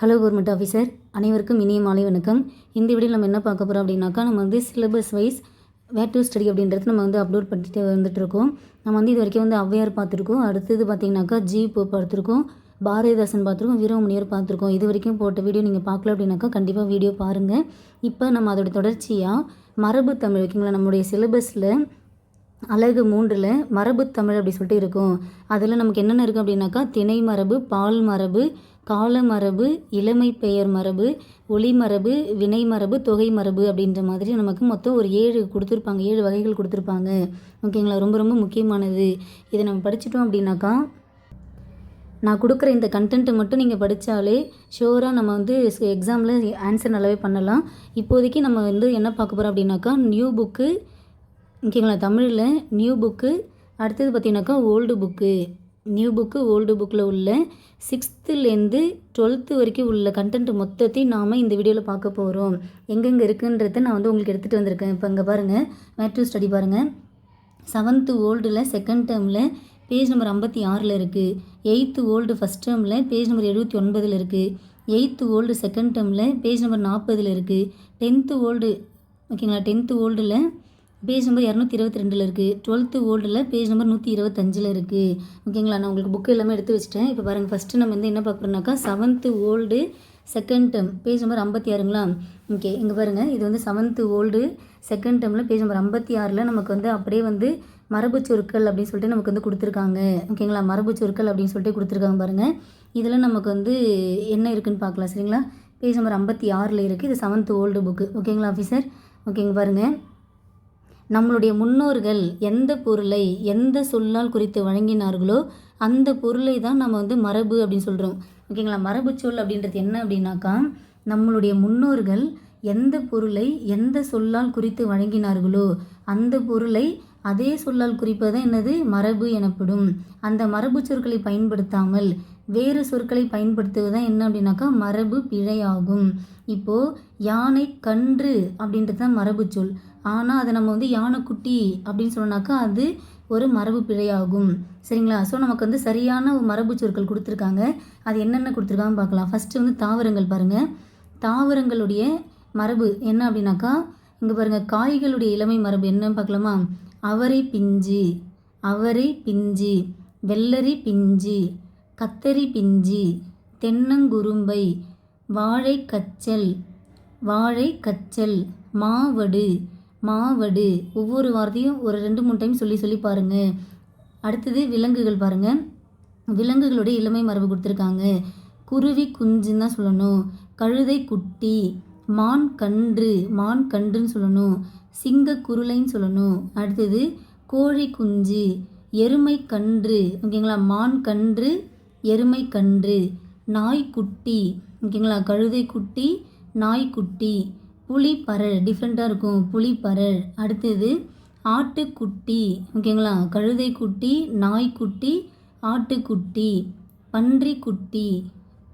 Hello government officer அனைவருக்கும் இனிய மாலை வணக்கம். இந்த வீடியோ நம்ம என்ன பார்க்க போகிறோம் அப்படின்னாக்கா நம்ம வந்து syllabus wise where to study அப்படின்றது நம்ம வந்து அப்லோட் பண்ணிட்டு வந்துட்டு இருக்கோம் நம்ம வந்து இது வரைக்கும் வந்து ஔவையார் பார்த்துருக்கோம். அடுத்தது பார்த்தீங்கன்னாக்கா ஜி போ பார்த்துருக்கோம். பாரதிதாசன் பார்த்துருக்கோம். வீரமுனியர் பார்த்துருக்கோம். இது வரைக்கும் போட்ட வீடியோ நீங்கள் பார்க்கல அப்படின்னாக்கா கண்டிப்பாக வீடியோ பாருங்கள் இப்போ நம்ம அதோட தொடர்ச்சியாக மரபு தமிழ் ஓகேங்களா நம்முடைய சிலபஸில் அழகு மூன்றில் மரபு தமிழ் அப்படி சொல்லிட்டு இருக்கும். அதில் நமக்கு என்னென்ன இருக்குது அப்படின்னாக்கா திணை மரபு பால் மரபு கால மரபு இளமை பெயர் மரபு ஒளி மரபு வினை மரபு தொகை மரபு அப்படின்ற மாதிரி நமக்கு மொத்தம் ஒரு ஏழு கொடுத்துருப்பாங்க. ஏழு வகைகள் கொடுத்துருப்பாங்க. ஓகேங்களா? ரொம்ப ரொம்ப முக்கியமானது. இதை நம்ம படிச்சிட்டோம் அப்படின்னாக்கா நான் கொடுக்குற இந்த கண்டென்ட்டை மட்டும் நீங்கள் படித்தாலே ஷோராக நம்ம வந்து எக்ஸாமில் ஆன்சர் நல்லாவே பண்ணலாம். இப்போதைக்கு நம்ம வந்து என்ன பார்க்க போகிறோம் அப்படின்னாக்கா நியூ புக்கு ஓகேங்களா? தமிழில் நியூ புக்கு அடுத்தது பார்த்தீங்கன்னாக்கா old book new book old புக்கில் உள்ள சிக்ஸ்த்துலேருந்து டுவெல்த்து வரைக்கும் உள்ள கண்டென்ட் மொத்தத்தையும் நாம் இந்த வீடியோவில் பார்க்க போகிறோம் எங்கெங்கே இருக்குன்றதை நான் வந்து உங்களுக்கு எடுத்துகிட்டு வந்திருக்கேன். இப்போ இங்கே பாருங்கள் மேட்ரு ஸ்டடி பாருங்கள் செவன்த்து ஓல்டில் செகண்ட் டேர்மில் பேஜ் நம்பர் ஐம்பத்தி ஆறில் இருக்குது எயித்து ஓல்டு ஃபஸ்ட் டேர்மில் பேஜ் நம்பர் எழுபத்தி ஒன்பதில் இருக்குது எயித்து ஓல்டு செகண்ட் டேர்மில் பேஜ் நம்பர் நாற்பதில் இருக்குது டென்த்து ஓல்டு ஓகேங்களா டென்த்து ஓல்டில் பேஜ் நம்பர் இரநூத்தி இருபத்தி ரெண்டில் இருக்குது டுவெல்த்து ஓல்டில் பேஜ் நம்பர் நூற்றி இருபத்தஞ்சில் இருக்குது ஓகேங்களா நான் உங்களுக்கு புக்கு எல்லாமே எடுத்து வச்சிட்டேன். இப்போ பாருங்கள் ஃபஸ்ட்டு நம்ம வந்து என்ன பார்க்குறோம்னாக்கா seventh old second term page number ஐம்பத்தி ஆறுங்களா ஓகே இங்கே பாருங்கள் இது வந்து செவன்த்து ஓல்டு செகண்ட் டேர்மில் பேஜ் நம்பர் ஐம்பத்தி ஆறில் நமக்கு வந்து அப்படியே வந்து மரபு சொற்கள் அப்படின்னு சொல்லிட்டு நமக்கு வந்து கொடுத்துருக்காங்க. ஓகேங்களா மரபு சொற்கள் அப்படின்னு சொல்லிட்டு கொடுத்துருக்காங்க பாருங்கள் இதில் நமக்கு வந்து என்ன இருக்குன்னு பார்க்கலாம். சரிங்களா? பேஜ் நம்பர் ஐம்பத்தி ஆறில் இருக்குது இது செவன்த்து ஓல்டு புக்கு ஓகேங்களா ஆஃபீஸர் ஓகேங்க பாருங்கள் நம்மளுடைய முன்னோர்கள் எந்த பொருளை எந்த சொல்லால் குறித்து வழங்கினார்களோ அந்த பொருளை தான் நம்ம வந்து மரபு அப்படின்னு சொல்கிறோம் ஓகேங்களா? மரபு சொல் அப்படின்றது என்ன அப்படின்னாக்கா நம்மளுடைய முன்னோர்கள் எந்த பொருளை எந்த சொல்லால் குறித்து வழங்கினார்களோ அந்த பொருளை அதே சொல்லால் குறிப்பது என்னது? மரபு எனப்படும். அந்த மரபு சொற்களை பயன்படுத்தாமல் வேறு சொற்களை பயன்படுத்துவது தான் என்ன அப்படின்னாக்கா மரபு பிழையாகும். இப்போது யானை கன்று அப்படின்றது தான் மரபு சொல். ஆனால் அதை நம்ம வந்து யானைக்குட்டி அப்படின்னு சொன்னோன்னாக்கா அது ஒரு மரபு பிழையாகும். சரிங்களா? ஸோ நமக்கு வந்து சரியான மரபு சொற்கள் கொடுத்துருக்காங்க. அது என்னென்ன கொடுத்துருக்காங்கன்னு பார்க்கலாம். ஃபஸ்ட்டு வந்து தாவரங்கள் பாருங்கள் தாவரங்களுடைய மரபு என்ன அப்படின்னாக்கா இங்கே பாருங்கள் காய்களுடைய இளமை மரபு என்னன்னு பார்க்கலாமா? அவரை பிஞ்சு அவரை பிஞ்சு வெள்ளரி பிஞ்சு கத்தரி பிஞ்சு தென்னங்குரும்பை வாழை கச்சல் வாழை கச்சல் மாவடு மாவடு. ஒவ்வொரு வார்த்தையும் ஒரு ரெண்டு மூணு டைம் சொல்லி சொல்லி பாருங்கள் அடுத்தது விலங்குகள் பாருங்கள் விலங்குகளுடைய இளமை மரபு கொடுத்துருக்காங்க. குருவி குஞ்சுன்னு தான் சொல்லணும். கழுதை குட்டி மான் கன்று மான் கன்றுன்னு சொல்லணும். சிங்க குருளைன்னு சொல்லணும். அடுத்தது கோழி குஞ்சு எருமை கன்று. ஓகேங்களா? மான் கன்று எருமை கன்று. நாய்க்குட்டி ஓகேங்களா? கழுதை குட்டி நாய்க்குட்டி புளிப்பறல் டிஃப்ரெண்ட்டாக இருக்கும். புளிப்பறல் அடுத்தது ஆட்டுக்குட்டி. ஓகேங்களா? கழுதை குட்டி நாய்க்குட்டி ஆட்டுக்குட்டி பன்றி குட்டி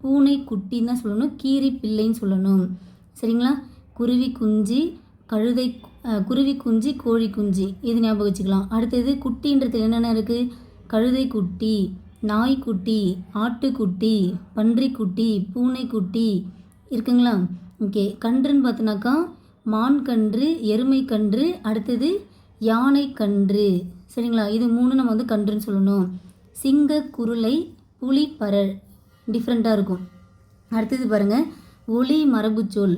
பூனை குட்டின்னு தான் சொல்லணும். கீரி பிள்ளைன்னு சொல்லணும். சரிங்களா? குருவி குஞ்சு கழுதை குருவி குஞ்சு கோழி குஞ்சு. இது ஞாபகம் வச்சுக்கலாம். அடுத்தது குட்டின்றது என்னென்ன இருக்குது கழுதை குட்டி நாய்க்குட்டி ஆட்டுக்குட்டி பன்றிக்குட்டி பூனைக்குட்டி. இருக்குங்களா? ஓகே கன்றுன்னு பார்த்தினாக்கா மான் கன்று எருமை கன்று அடுத்தது யானை கன்று சரிங்களா? இது மூணு நம்ம வந்து கன்றுன்னு சொல்லணும். சிங்க குருளை புலி பரல். டிஃப்ரெண்ட்டாக இருக்கும். அடுத்தது பாருங்கள் ஒளி மரபுச்சொல்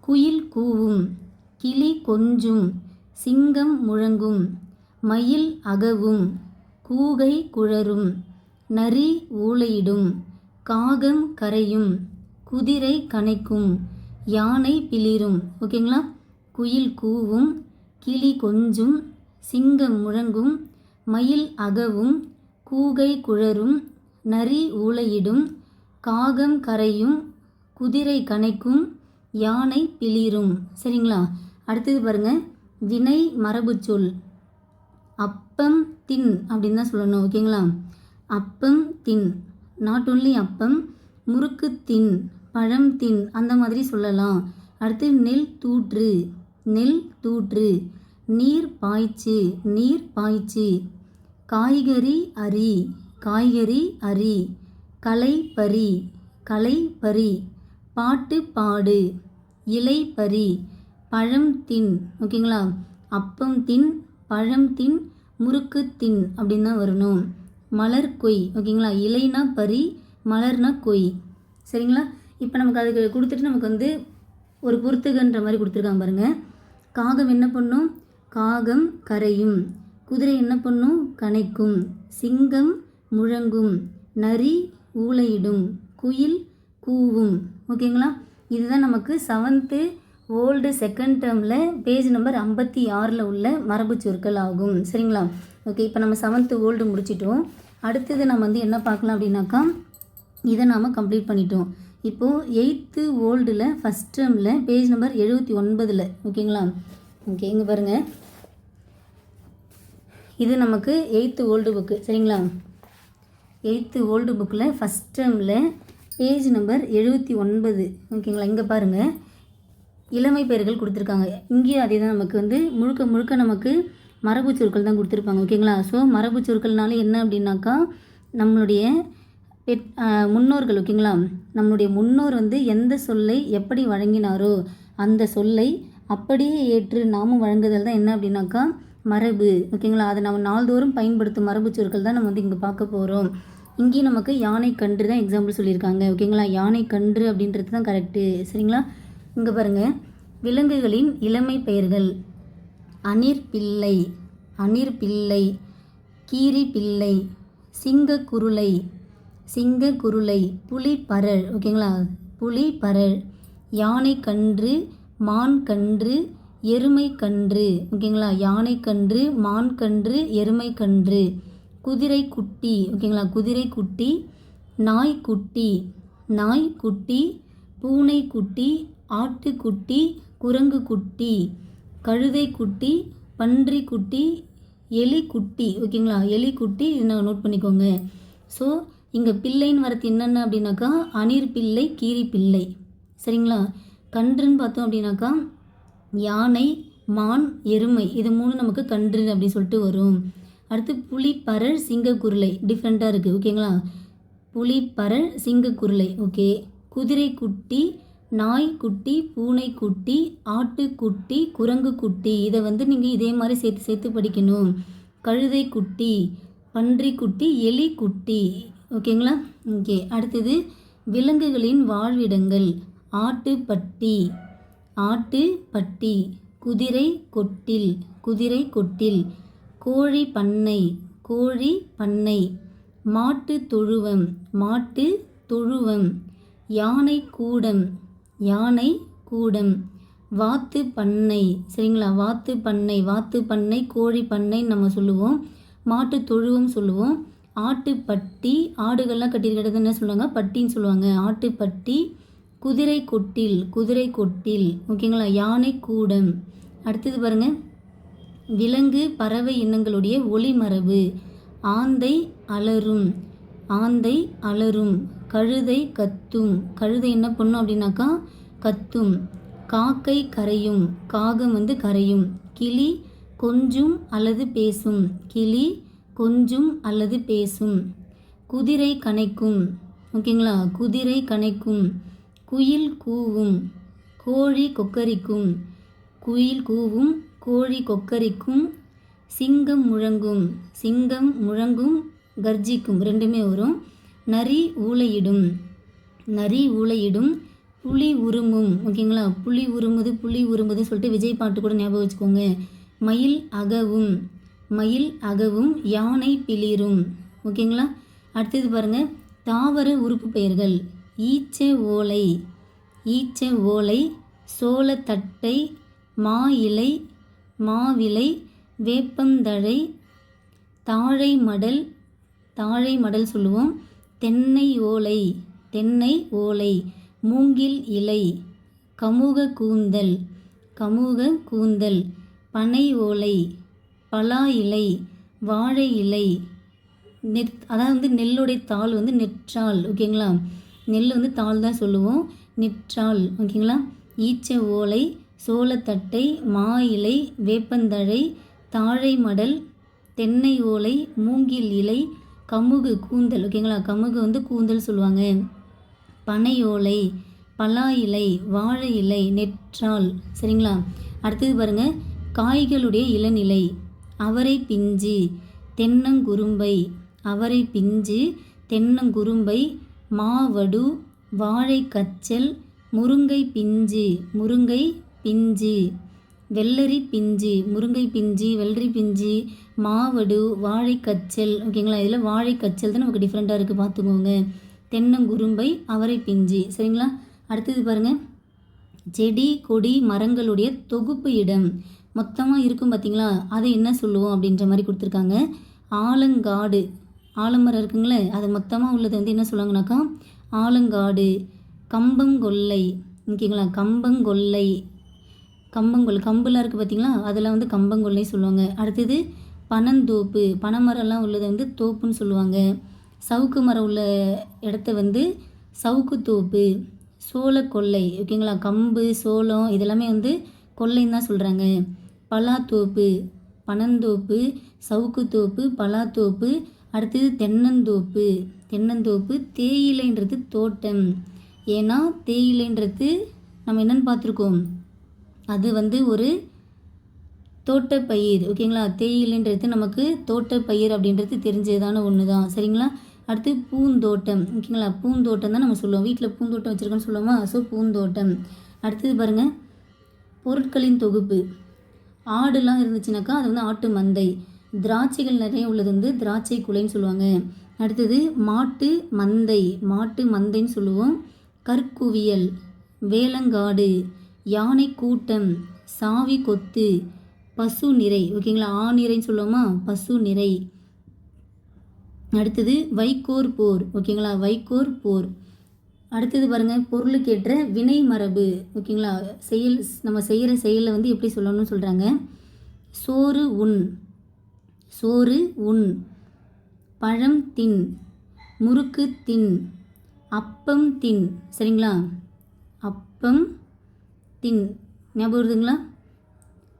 குயில் கூவும். கிளி கொஞ்சும். சிங்கம் முழங்கும். மயில் அகவும். கூகை குழரும். நரி ஊளையிடும். காகம் கரையும். குதிரை கனைக்கும் யானை பிளிரும். ஓகேங்களா? குயில் கூவும் கிளி கொஞ்சும் சிங்கம் முழங்கும் மயில் அகவும் கூகை குழரும் நரி ஊளையிடும் காகம் கரையும் குதிரை கனைக்கும் யானை பிளிரும். சரிங்களா? அடுத்தது பாருங்கள் வினை மரபு சொல். அப்பம் தின் அப்படின்னு தான் சொல்லணும். ஓகேங்களா? அப்பம் தின். நாட் ஓன்லி அப்பம் முறுக்கு தின். பழம் தின். அந்த மாதிரி சொல்லலாம். அடுத்து நெல் தூற்று. நெல் தூற்று. நீர் பாய்ச்சு. நீர் பாய்ச்சு. காய்கறி அரி. காய்கறி அரி. களை பறி களை பறி பாட்டு பாடு. இலை பறி பழம் தின். ஓகேங்களா? அப்பம் தின் பழம் தின் முறுக்கு தின் அப்படின்னு தான் வரணும். மலர் கொய். ஓகேங்களா? இலைனா பறி மலர்னா கொய். சரிங்களா? இப்போ நமக்கு அதுக்கு கொடுத்துட்டு நமக்கு வந்து ஒரு பொறுத்துகன்ற மாதிரி கொடுத்துருக்காங்க பாருங்கள் காகம் என்ன பண்ணும்? காகம் கரையும். குதிரை என்ன பண்ணும்? கனைக்கும் சிங்கம் முழங்கும். நரி ஊளையிடும். குயில் கூவும். ஓகேங்களா இதுதான் நமக்கு செவன்த்து ஓல்டு செகண்ட் டேர்மில் பேஜ் நம்பர் ஐம்பத்தி ஆறில் உள்ள மரபு சொற்கள் ஆகும். சரிங்களா? ஓகே இப்போ நம்ம செவன்த்து ஓல்டு முடிச்சிட்டோம். அடுத்தது நம்ம வந்து என்ன பார்க்கலாம் அப்படின்னாக்கா இதை நாம் கம்ப்ளீட் பண்ணிட்டோம். இப்போது எயித்து ஓல்டில் ஃபஸ்ட் டேர்மில் பேஜ் நம்பர் எழுபத்தி ஒன்பதில் ஓகேங்களா ஓகே இங்கே பாருங்கள் இது நமக்கு எயித்து ஓல்டு புக்கு சரிங்களா? எயித்து ஓல்டு புக்கில் ஃபஸ்ட் டேர்மில் பேஜ் நம்பர் எழுபத்தி ஒன்பது ஓகேங்களா இங்கே பாருங்கள் இளமை பெயர்கள் கொடுத்துருக்காங்க. இங்கேயும் அதே தான் நமக்கு வந்து முழுக்க முழுக்க நமக்கு மரபு சொற்கள் தான் கொடுத்துருப்பாங்க ஓகேங்களா ஸோ மரபு சொற்கள்னால என்ன அப்படின்னாக்கா நம்மளுடைய பெட் முன்னோர்கள் ஓகேங்களா? நம்மளுடைய முன்னோர் வந்து எந்த சொல்லை எப்படி வழங்கினாரோ அந்த சொல்லை அப்படியே ஏற்று நாமும் வழங்குதல் தான் என்ன அப்படின்னாக்கா மரபு ஓகேங்களா? அதை நம்ம நாள்தோறும் பயன்படுத்தும் மரபு சொற்கள் தான் நம்ம வந்து இங்கே பார்க்க போகிறோம் இங்கேயும் நமக்கு யானை கன்று தான் எக்ஸாம்பிள் சொல்லியிருக்காங்க ஓகேங்களா? யானை கன்று அப்படின்றது தான் கரெக்டு சரிங்களா? இங்கே பாருங்கள் விலங்குகளின் இளமை பெயர்கள். அணிர் பிள்ளை அணிர் பிள்ளை கீரி பிள்ளை சிங்க குருளை சிங்க குருளை புலி பரல் ஓகேங்களா? புலி பரல் யானை கன்று மான் கன்று எருமை கன்று ஓகேங்களா? யானை கன்று மான் கன்று எருமை கன்று. குதிரை குட்டி ஓகேங்களா? குதிரை குட்டி நாய் குட்டி நாய் குட்டி பூனை குட்டி ஆட்டுக்குட்டி குரங்கு குட்டி கழுதை குட்டி பன்றி குட்டி எலி குட்டி ஓகேங்களா? எலி குட்டி நாங்கள் நோட் பண்ணிக்கோங்க. ஸோ இங்கே பிள்ளைன்னு வரது என்னென்ன அப்படின்னாக்கா அணிர் பிள்ளை கீரி பிள்ளை. சரிங்களா? கன்றுன்னு பார்த்தோம் அப்படின்னாக்கா யானை மான் எருமை. இது மூணு நமக்கு கன்று அப்படின்னு சொல்லிட்டு வரும். அடுத்து புலி பரல் சிங்கக்குருளை டிஃப்ரெண்ட்டாக இருக்குது ஓகேங்களா புலி பரல் சிங்கக்குருளை ஓகே குதிரை குட்டி நாய் குட்டி பூனை குட்டி ஆட்டுக்குட்டி குரங்கு குட்டி. இதை வந்து நீங்கள் இதே மாதிரி சேர்த்து சேர்த்து படிக்கணும். கழுதை குட்டி பன்றி குட்டி எலி குட்டி. ஓகேங்களா? ஓகே அடுத்தது விலங்குகளின் வாழ்விடங்கள். ஆட்டுப்பட்டி. ஆட்டு பட்டி குதிரை கொட்டில். குதிரை கொட்டில். கோழி பண்ணை. கோழி பண்ணை. மாட்டு தொழுவம். மாட்டு தொழுவம். யானை கூடம். யானை கூடம். வாத்து பண்ணை. சரிங்களா? வாத்து பண்ணை. வாத்து பண்ணை கோழி பண்ணைன்னு நம்ம சொல்லுவோம். மாட்டு தொழுவம் சொல்லுவோம். ஆட்டுப்பட்டி ஆடுகள்லாம் கட்டியிருக்கிறது என்ன சொல்லுவாங்க பட்டின்னு சொல்லுவாங்க. ஆட்டுப்பட்டி குதிரை கொட்டில் குதிரை கொட்டில் ஓகேங்களா? யானை கூடம் அடுத்தது பாருங்கள் விலங்கு பறவை இனங்களுடைய ஒளிமரபு. ஆந்தை அலறும் ஆந்தை அலறும் கழுதை கத்தும். கழுதை என்ன பண்ணும் அப்படின்னாக்கா கத்தும். காக்கை கரையும். காகம் வந்து கரையும். கிளி கொஞ்சும் அல்லது பேசும். கிளி கொஞ்சும் அல்லது பேசும். குதிரை கனைக்கும். ஓகேங்களா? குதிரை கனைக்கும். குயில் கூவும். கோழி கொக்கரிக்கும். குயில் கூவும். கோழி கொக்கரிக்கும். சிங்கம் முழங்கும். சிங்கம் முழங்கும். கர்ஜிக்கும். ரெண்டுமே வரும். நரி ஊளையிடும். நரி ஊளையிடும். புலி உருமும் ஓகேங்களா? புலி உருமுது புலி உருமுது சொல்லிட்டு விஜய் பாட்டு கூட ஞாபகம் வச்சுக்கோங்க. மயில் அகவும். மயில் அகவும் யானை பிளிரும். ஓகேங்களா? அடுத்தது பாருங்கள் தாவர உறுப்பு பெயர்கள். ஈச்ச ஓலை. ஈச்ச ஓலை சோளத்தட்டை மா இலை மாவிலை வேப்பந்தழை தாழை மடல் தாழை மடல் சொல்லுவோம். தென்னை ஓலை தென்னை ஓலை மூங்கில் இலை கமுக கூந்தல் கமுக கூந்தல் பனை ஓலை பலா இலை வாழை இலை நெத் அதாவது வந்து நெல்லுடைய தாள் வந்து நெற்றால் ஓகேங்களா? நெல் வந்து தாள் தான் சொல்லுவோம். நெற்றால் ஓகேங்களா? ஈச்ச ஓலை சோளத்தட்டை மா இலை வேப்பந்தழை தாழை மடல் தென்னை ஓலை மூங்கில் இலை கமுகு கூந்தல் ஓகேங்களா? கமுகு வந்து கூந்தல் சொல்லுவாங்க. பனையோலை பலா இலை வாழை இலை நெற்றால் சரிங்களா? அடுத்தது பாருங்கள் காய்களுடைய இளநிலை. அவரை பிஞ்சு தென்னங்குரும்பை அவரை பிஞ்சு தென்னங்குரும்பை மாவடு வாழை கச்சல் முருங்கை பிஞ்சு முருங்கை பிஞ்சு வெள்ளரி பிஞ்சு முருங்கை பிஞ்சு வெள்ளரி பிஞ்சு மாவடு வாழைக்கச்சல் ஓகேங்களா? இதில் வாழைக்கச்சல் தான் நமக்கு டிஃப்ரெண்ட்டாக இருக்குது பார்த்துக்கோங்க. தென்னங்குரும்பை அவரை பிஞ்சு. சரிங்களா? அடுத்தது பாருங்கள் செடி கொடி மரங்களுடைய தொகுப்பு இடம். மொத்தமாக இருக்கும் பார்த்தீங்களா அதை என்ன சொல்லுவோம் அப்படின்ற மாதிரி கொடுத்துருக்காங்க. ஆலங்காடு. ஆலமரம் இருக்குங்களே அது மொத்தமாக உள்ளது வந்து என்ன சொல்லுவாங்கனாக்கா ஆலங்காடு. கம்பங்கொல்லை. ஓகேங்களா கம்பங்கொல்லை. கம்பங்கொல் கம்புலாம் இருக்குது பார்த்தீங்களா அதில் வந்து கம்பங்கொல்லை சொல்லுவாங்க. அடுத்தது பனந்தோப்பு. பனைமரம்லாம் உள்ளது வந்து தோப்புன்னு சொல்லுவாங்க. சவுக்கு மரம் உள்ள இடத்த வந்து சவுக்கு தோப்பு. சோளக்கொல்லை ஓகேங்களா? கம்பு சோளம் இதெல்லாமே வந்து கொல்லைன்னு தான் சொல்கிறாங்க பலாத்தோப்பு பனந்தோப்பு சவுக்குத்தோப்பு பலாத்தோப்பு அடுத்தது தென்னந்தோப்பு. தென்னந்தோப்பு தேயிலைன்றது தோட்டம். ஏன்னா தேயிலைன்றது நம்ம என்னென்னு பார்த்துருக்கோம்? அது வந்து ஒரு தோட்டப்பயிர் ஓகேங்களா? தேயிலைன்றது நமக்கு தோட்டப்பயிர் அப்படின்றது தெரிஞ்சதான ஒன்று தான் சரிங்களா? அடுத்து பூந்தோட்டம் ஓகேங்களா? பூந்தோட்டம் தான் நம்ம சொல்லுவோம். வீட்டில் பூந்தோட்டம் வச்சுருக்கோன்னு சொல்லுவோமா? ஸோ பூந்தோட்டம். அடுத்தது பாருங்கள் பொருட்களின் தொகுப்பு. ஆடுலாம் இருந்துச்சுனாக்கா அது வந்து ஆட்டு மந்தை. திராட்சைகள் நிறைய உள்ளது வந்து திராட்சை குலைன்னு சொல்லுவாங்க. அடுத்தது மாட்டு மந்தை. மாட்டு மந்தைன்னு சொல்லுவோம். கற்குவியல் வேலங்காடு யானை கூட்டம் சாவி கொத்து பசு நிறை. ஓகேங்களா? ஆநிறைன்னு சொல்லுவோமா? பசு நிறை. அடுத்தது வைக்கோர் போர். ஓகேங்களா? வைக்கோர் போர். அடுத்தது பாருங்கள் பொருளுக்கேற்ற வினை மரபு. ஓகேங்களா? செயல் நம்ம செய்கிற செயலை வந்து எப்படி சொல்லணும்னு சொல்கிறாங்க சோறு உண். சோறு உண். பழம் தின். முறுக்கு தின். அப்பம் தின். சரிங்களா? அப்பம் தின். ஞாபகம் வருதுங்களா?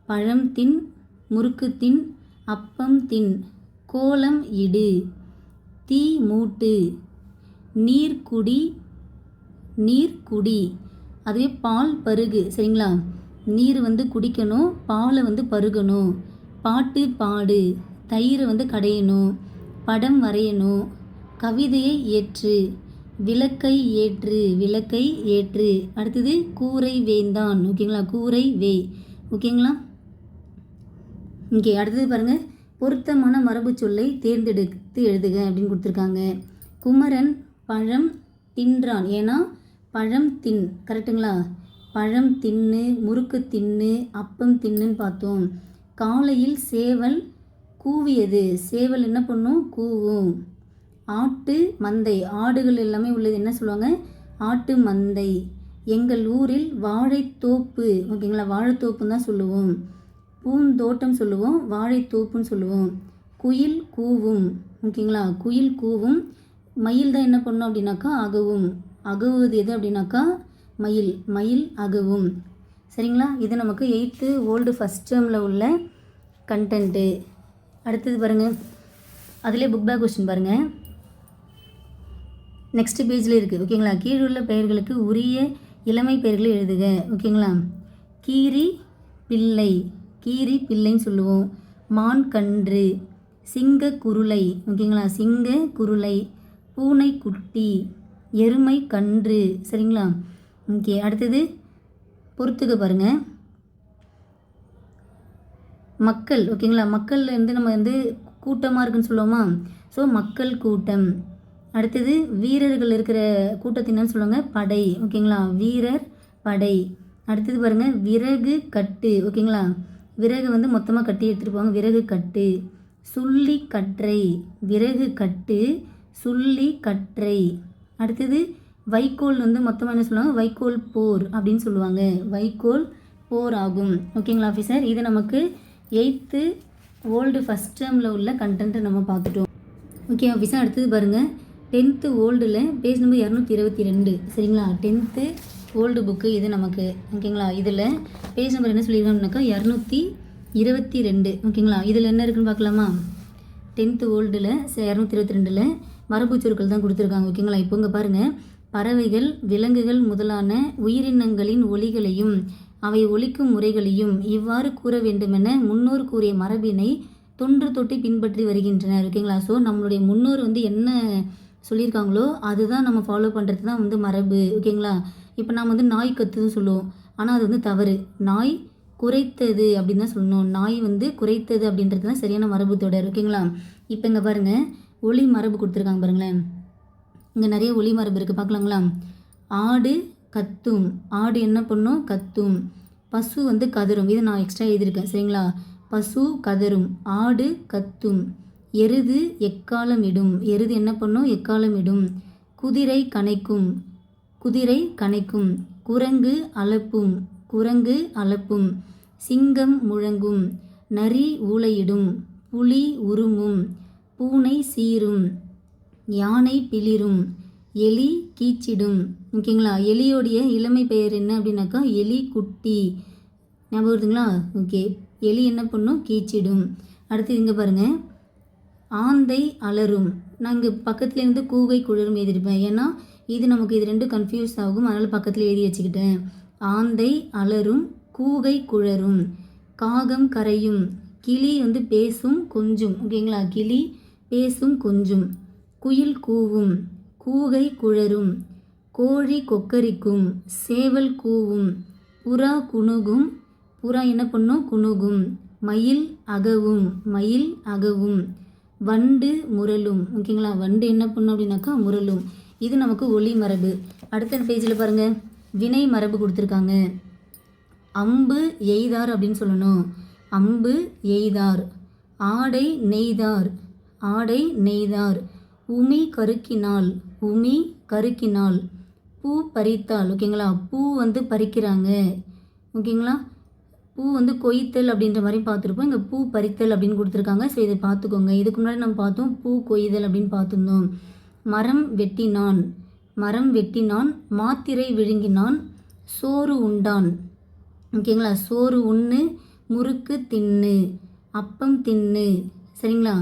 பழம் தின் முறுக்கு தின் அப்பம் தின். கோலம் இடு. தீ மூட்டு. நீர்க்குடி நீர் குடி அதுவே பால் பருகு சரிங்களா? நீர் வந்து குடிக்கணும் பாலை வந்து பருகணும். பாட்டு பாடு தயிரை வந்து கடையணும் படம் வரையணும். கவிதையை ஏற்று விளக்கை ஏற்று விளக்கை ஏற்று. அடுத்தது கூரை வேந்தான் ஓகேங்களா? கூரை வே ஓகேங்களா? இங்கே அடுத்தது பாருங்கள் பொருத்தமான மரபு சொல்லை தேர்ந்தெடுத்து எழுதுக அப்படின்னு கொடுத்துருக்காங்க. குமரன் பழம் தின்றான். ஏன்னா பழம் தின். கரெக்டுங்களா பழம் தின்னு முறுக்கு தின்னு அப்பம் தின்னுன்னு பார்த்தோம். காலையில் சேவல் கூவியது. சேவல் என்ன பண்ணும்? கூவும். ஆட்டு மந்தை. ஆடுகள் எல்லாமே உள்ளது. என்ன சொல்லுவாங்க? ஆட்டு மந்தை. எங்கள் ஊரில் வாழைத்தோப்பு. ஓகேங்களா? வாழைத்தோப்புன்னு தான் சொல்லுவோம். பூந்தோட்டம் சொல்லுவோம். வாழைத்தோப்புன்னு சொல்லுவோம். குயில் கூவும். ஓகேங்களா? குயில் கூவும். மயில் தான் என்ன பண்ணும் அப்படின்னாக்கா அகவும். அகவுவது எது அப்படின்னாக்கா மயில் மயில் அகவும். சரிங்களா? இது நமக்கு எயித்து ஓல்டு ஃபஸ்ட் டேர்மில் உள்ள கண்டென்ட்டு அடுத்தது பாருங்கள் அதிலே புக் பேக் கொஸ்டின் பாருங்கள் நெக்ஸ்ட் பேஜில் இருக்குது ஓகேங்களா கீழுள்ள பெயர்களுக்கு உரிய இளமை பெயர்களை எழுதுக. ஓகேங்களா கீரி பிள்ளை. கீரி பிள்ளைன்னு சொல்லுவோம். மான் கன்று. சிங்க குருளை. ஓகேங்களா சிங்க குருளை. பூனை குட்டி. எருமை கன்று. சரிங்களா? ஓகே அடுத்தது பொறுத்துக்க பாருங்கள் மக்கள் ஓகேங்களா? மக்கள் வந்து நம்ம வந்து கூட்டமாக இருக்குன்னு சொல்லுவோமா? ஸோ மக்கள் கூட்டம். அடுத்தது வீரர்கள் இருக்கிற கூட்டத்தின்னு சொல்லுவாங்க? படை ஓகேங்களா? வீரர் படை. அடுத்தது பாருங்கள் விறகு கட்டு ஓகேங்களா? விறகு வந்து மொத்தமாக கட்டி எடுத்துகிட்டு போவாங்க. விறகு கட்டு. சுள்ளி கற்றை விறகு கட்டு சுள்ளி கற்றை அடுத்தது வைக்கோல் வந்து மொத்தமாக என்ன சொல்லுவாங்க? வைக்கோல் போர் அப்படின்னு சொல்லுவாங்க. வைக்கோல் போர் ஆகும். ஓகேங்களா ஆஃபீஸர் இது நமக்கு எயித்து ஓல்டு ஃபஸ்ட் டேர்மில் உள்ள கண்டென்ட்டை நம்ம பார்த்துட்டோம். ஓகே ஆஃபீஸர் அடுத்தது பாருங்கள் டென்த்து ஓல்டில் பேஜ் நம்பர் இரநூத்தி இருபத்தி ரெண்டு. சரிங்களா? டென்த்து ஓல்டு புக்கு இது நமக்கு. ஓகேங்களா? இதில் பேஜ் நம்பர் என்ன சொல்லியிருக்காங்கனாக்கா இரநூத்தி இருபத்தி ரெண்டு. ஓகேங்களா? இதில் என்ன இருக்குன்னு பார்க்கலாமா? டென்த்து ஓல்டில் இரநூத்தி இருபத்தி ரெண்டில் மரபு சொற்கள் தான் கொடுத்துருக்காங்க ஓகேங்களா? இப்போ இங்கே பாருங்கள் பறவைகள் விலங்குகள் முதலான உயிரினங்களின் ஒலிகளையும் அவை ஒலிக்கும் முறைகளையும் இவ்வாறு கூற வேண்டுமென முன்னோர் கூறிய மரபினை தொன்று தொட்டி பின்பற்றி வருகின்றனர் ஓகேங்களா? ஸோ நம்மளுடைய முன்னோர் வந்து என்ன சொல்லியிருக்காங்களோ அதுதான் நம்ம ஃபாலோ பண்ணுறது தான் வந்து மரபு ஓகேங்களா? இப்போ நாம் வந்து நாய் கத்துன்னு சொல்லுவோம். ஆனால் அது வந்து தவறு. நாய் குறைத்தது அப்படின்னு தான் சொல்லணும். நாய் வந்து குறைத்தது அப்படின்றது தான் சரியான மரபு தொடர் ஓகேங்களா? இப்போ இங்கே பாருங்கள் ஒளி மரபு கொடுத்துருக்காங்க பாருங்களேன். இங்கே நிறைய ஒளி மரபு இருக்குது பார்க்கலாங்களா? ஆடு கத்தும். ஆடு என்ன பண்ணும்? கத்தும். பசு வந்து கதரும் இது நான் எக்ஸ்ட்ரா எழுதியிருக்கேன் சரிங்களா? பசு கதரும் ஆடு கத்தும். எருது எக்காலம் இடும் எருது என்ன பண்ணும்? எக்காலம் இடும் குதிரை கனைக்கும் குதிரை கனைக்கும் குரங்கு அலப்பும். குரங்கு அலப்பும். சிங்கம் முழங்கும். நரி ஊளையிடும். புலி உருமும். பூனை சீரும் யானை பிளிரும் எலி கீச்சிடும். ஓகேங்களா? எலியோடைய இளமை பெயர் என்ன அப்படின்னாக்கா எலி குட்டி ஞாபகம் வருதுங்களா? ஓகே. எலி என்ன பண்ணும்? கீச்சிடும். அடுத்து இங்கே பாருங்கள் ஆந்தை அலரும். நான் இங்கே பக்கத்துலேருந்து கூகை குழரும் எழுதியிருப்பேன். ஏன்னா இது நமக்கு இது ரெண்டும் கன்ஃபியூஸ் ஆகும். அதனால் பக்கத்தில் எழுதி வச்சுக்கிட்டேன். ஆந்தை அலரும் கூகை குழரும். காகம் கரையும். கிளி வந்து பேசும் கொஞ்சம். ஓகேங்களா? கிளி பேசும் கொஞ்சும் குயில் கூவும் கூகை குழரும் கோழி கொக்கரிக்கும் சேவல் கூவும் புறா குணுகும் புறா என்ன பண்ணும்? குணுகும். மயில் அகவும் மயில் அகவும். வண்டு முரலும். ஓகேங்களா? வண்டு என்ன பண்ணும் அப்படின்னாக்கா முரலும். இது நமக்கு ஒளி மரபு. அடுத்த பேஜில் பாருங்கள் வினை மரபு கொடுத்துருக்காங்க. அம்பு எய்தார் அப்படின்னு சொல்லணும். அம்பு எய்தார். ஆடை நெய்தார். ஆடை நெய்தார். உமி கருக்கினாள் உமி கருக்கினாள். பூ பறித்தாள். ஓகேங்களா பூ வந்து பறிக்கிறாங்க. ஓகேங்களா பூ வந்து கொய்த்தல் அப்படின்ற மாதிரி பார்த்துருப்போம். இங்கே பூ பறித்தல் அப்படின்னு கொடுத்துருக்காங்க. ஸோ இதை பார்த்துக்கோங்க. இதுக்கு முன்னாடி நம்ம பார்த்தோம் பூ கொய்தல் அப்படின்னு பார்த்துருந்தோம். மரம் வெட்டினான். மரம் வெட்டினான். மாத்திரை விழுங்கினான். சோறு உண்டான். ஓகேங்களா சோறு உண்ணு முறுக்கு தின்னு அப்பம் தின்னு. சரிங்களா?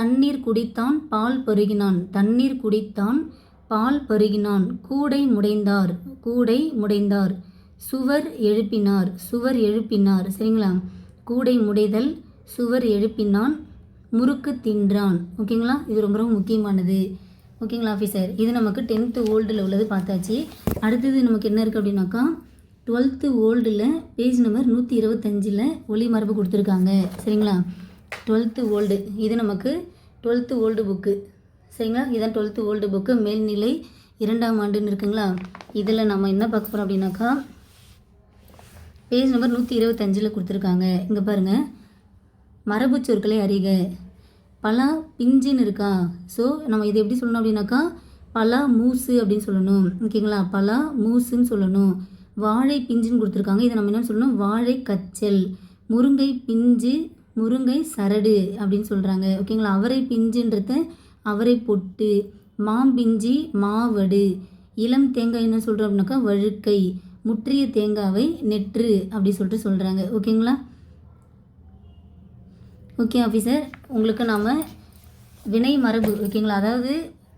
தண்ணீர் குடித்தான் பால் பருகினான். தண்ணீர் குடித்தான் பால் பருகினான். கூடை முடைந்தார். கூடை முடைந்தார். சுவர் எழுப்பினார். சுவர் எழுப்பினார். சரிங்களா? கூடை முடைதல் சுவர் எழுப்பினான். முறுக்கு தின்றான். ஓகேங்களா? இது ரொம்ப ரொம்ப முக்கியமானது. ஓகேங்களா ஆஃபீஸர் இது நமக்கு டென்த்து ஓல்டில் உள்ளது பார்த்தாச்சு. அடுத்தது நமக்கு என்ன இருக்குது அப்படின்னாக்கா டுவெல்த்து ஓல்டில் பேஜ் நம்பர் நூற்றி இருபத்தஞ்சில் ஒளி மரபு கொடுத்துருக்காங்க. சரிங்களா? டுவெல்த்து ஓல்டு இது நமக்கு டுவெல்த்து ஓல்டு புக்கு சரிங்களா? இதுதான் டுவெல்த்து ஓல்டு புக்கு மேல்நிலை இரண்டாம் ஆண்டுன்னு இருக்குங்களா? இதில் நம்ம என்ன பார்க்க போகிறோம் அப்படின்னாக்கா பேஜ் நம்பர் நூற்றி இருபத்தஞ்சில் கொடுத்துருக்காங்க. இங்கே பாருங்கள் மரபு சொற்களை அறிக. பலா பிஞ்சுன்னு இருக்கா? ஸோ நம்ம இதை எப்படி சொல்லணும் அப்படின்னாக்கா பலா மூசு அப்படின்னு சொல்லணும். ஓகேங்களா? பலா மூசுன்னு சொல்லணும். வாழை பிஞ்சுன்னு கொடுத்துருக்காங்க. இதை நம்ம என்ன சொல்லணும்? வாழை கச்சல். முருங்கை பிஞ்சு முருங்கை சரடு அப்படின்னு சொல்கிறாங்க ஓகேங்களா? அவரை பிஞ்சுன்றத அவரை பொட்டு மாம்பிஞ்சி மாவடு இளம் தேங்காய் என்ன சொல்கிறோம் அப்படின்னாக்கா வழுக்கை முற்றிய தேங்காவை நெற்று அப்படி சொல்லிட்டு சொல்கிறாங்க ஓகேங்களா? ஓகே ஆஃபீஸர் உங்களுக்கு நாம் வினை மரபு ஓகேங்களா? அதாவது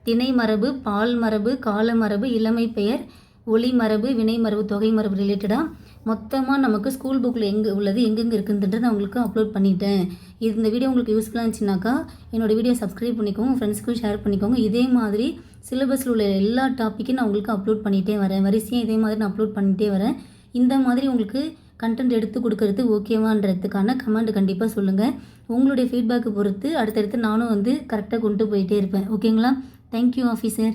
திணை மரபு பால் மரபு கால மரபு இளமை பெயர் ஒளி மரபு வினை மரபு தொகை மரபு ரிலேட்டடாக மொத்தமாக நமக்கு ஸ்கூல் புக்கில் எங்கே உள்ளது எங்கெங்கே இருக்குன்றது நான் உங்களுக்கு அப்லோட் பண்ணிட்டேன். இது இந்த வீடியோ உங்களுக்கு யூஸ்ஃபுல்லாக இருந்துச்சுனாக்கா என்னோடய வீடியோ சப்ஸ்கிரைப் பண்ணிக்கோங்க ஃப்ரெண்ட்ஸ்க்கும் ஷேர் பண்ணிக்கோங்க. இதே மாதிரி சிலபஸில் உள்ள எல்லா டாப்பிக்கும் நான் உங்களுக்கு அப்லோட் பண்ணிகிட்டே வரேன். வரிசையாக இதே மாதிரி நான் அப்லோட் பண்ணிகிட்டே வரேன். இந்த மாதிரி உங்களுக்கு கண்டென்ட் எடுத்து கொடுக்கறது ஓகேவான்றதுக்கான கமெண்ட் கண்டிப்பாக சொல்லுங்கள் உங்களுடைய ஃபீட்பேக்கு பொறுத்து அடுத்தடுத்து நானும் வந்து கரெக்டாக கொண்டு போயிட்டே இருப்பேன். ஓகேங்களா தேங்க்யூ ஆஃபீஸர்